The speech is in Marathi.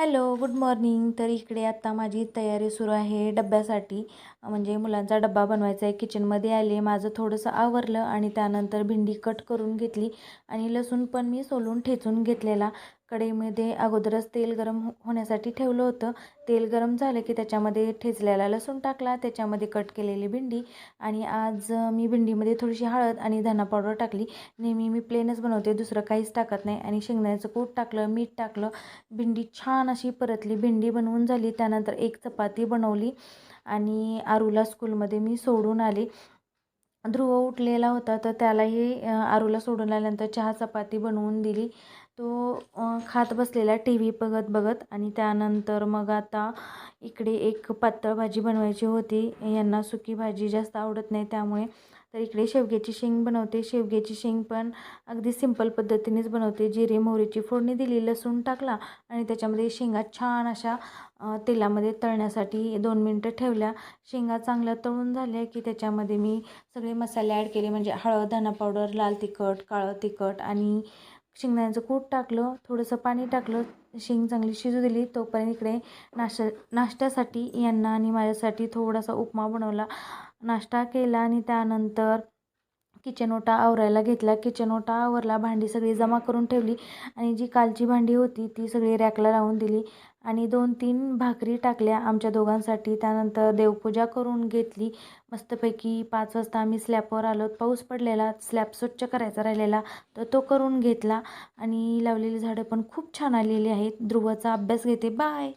Hello good morning. तर इकडे आत्ता माझी तयारी सुरू आहे डब्यासाठी. म्हणजे मुलांचा डब्बा बनवायचा आहे. किचनमध्ये आले माझं थोडंसं आवरलं आणि त्यानंतर भेंडी कट करून घेतली आणि लसूण पण मी सोलून ठेचून घेतलेला. कढईमध्ये अगोदरच तेल गरम हो होण्यासाठी ठेवलं होतं. तेल गरम झालं की त्याच्यामध्ये ठेचलेला लसूण टाकला. त्याच्यामध्ये कट केलेली भेंडी आणि आज मी भेंडीमध्ये थोडीशी हळद आणि धना पावडर टाकली. नेहमी मी प्लेनच बनवते दुसरं काहीच टाकत नाही. आणि शेंगदाण्याचं कूट टाकलं मीठ टाकलं. भेंडी छान अशी परतली. भेंडी बनवून झाली. त्यानंतर एक चपाती बनवली आणि आरूला स्कूलमध्ये मी सोडून आले. ध्रुव उठलेला होता तर त्यालाही आरूला सोडून आल्यानंतर चहा चपाती बनवून दिली. तो खात बसलेला टी व्ही बघत बघत आणि त्यानंतर मग आता इकडे एक पातळ भाजी बनवायची होती. यांना सुकी भाजी जास्त आवडत नाही त्यामुळे तर इकडे शेवग्याची शेंग बनवते. शेवग्याची शेंग पण अगदी सिंपल पद्धतीनेच बनवते. जिरे मोहरीची फोडणी दिली लसूण टाकला आणि त्याच्यामध्ये शेंगा छान अशा तेलामध्ये तळण्यासाठी दोन मिनटं ठेवल्या. शेंगा चांगल्या तळून झाल्या की त्याच्यामध्ये मी सगळे मसाले ॲड केले. म्हणजे हळद धना पावडर लाल तिखट काळं तिखट आणि शेंगदाण्याचं कूट टाकलं थोडंसं पाणी टाकलं शेंग चांगली शिजू दिली. तोपर्यंत इकडे नाश्ता नाश्त्यासाठी यांना आणि माझ्यासाठी थोडासा उपमा बनवला. नाश्ता केला आणि त्यानंतर किचन ओटा आवरायला घेतला. किचन ओटा आवरला भांडी सगळी जमा करून ठेवली आणि जी कालची भांडी होती ती सगळी रॅकला लावून दिली आणि दोन तीन भाकरी टाकल्या आमच्या दोघांसाठी. त्यानंतर देवपूजा करून घेतली. मस्तपैकी पाच वाजता आम्ही स्लॅपवर आलो. पाऊस पडलेला स्लॅब स्वच्छ करायचा राहिलेला तर तो करून घेतला आणि लावलेली झाडं पण खूप छान आलेली आहेत. ध्रुवाचा अभ्यास घेते. बाय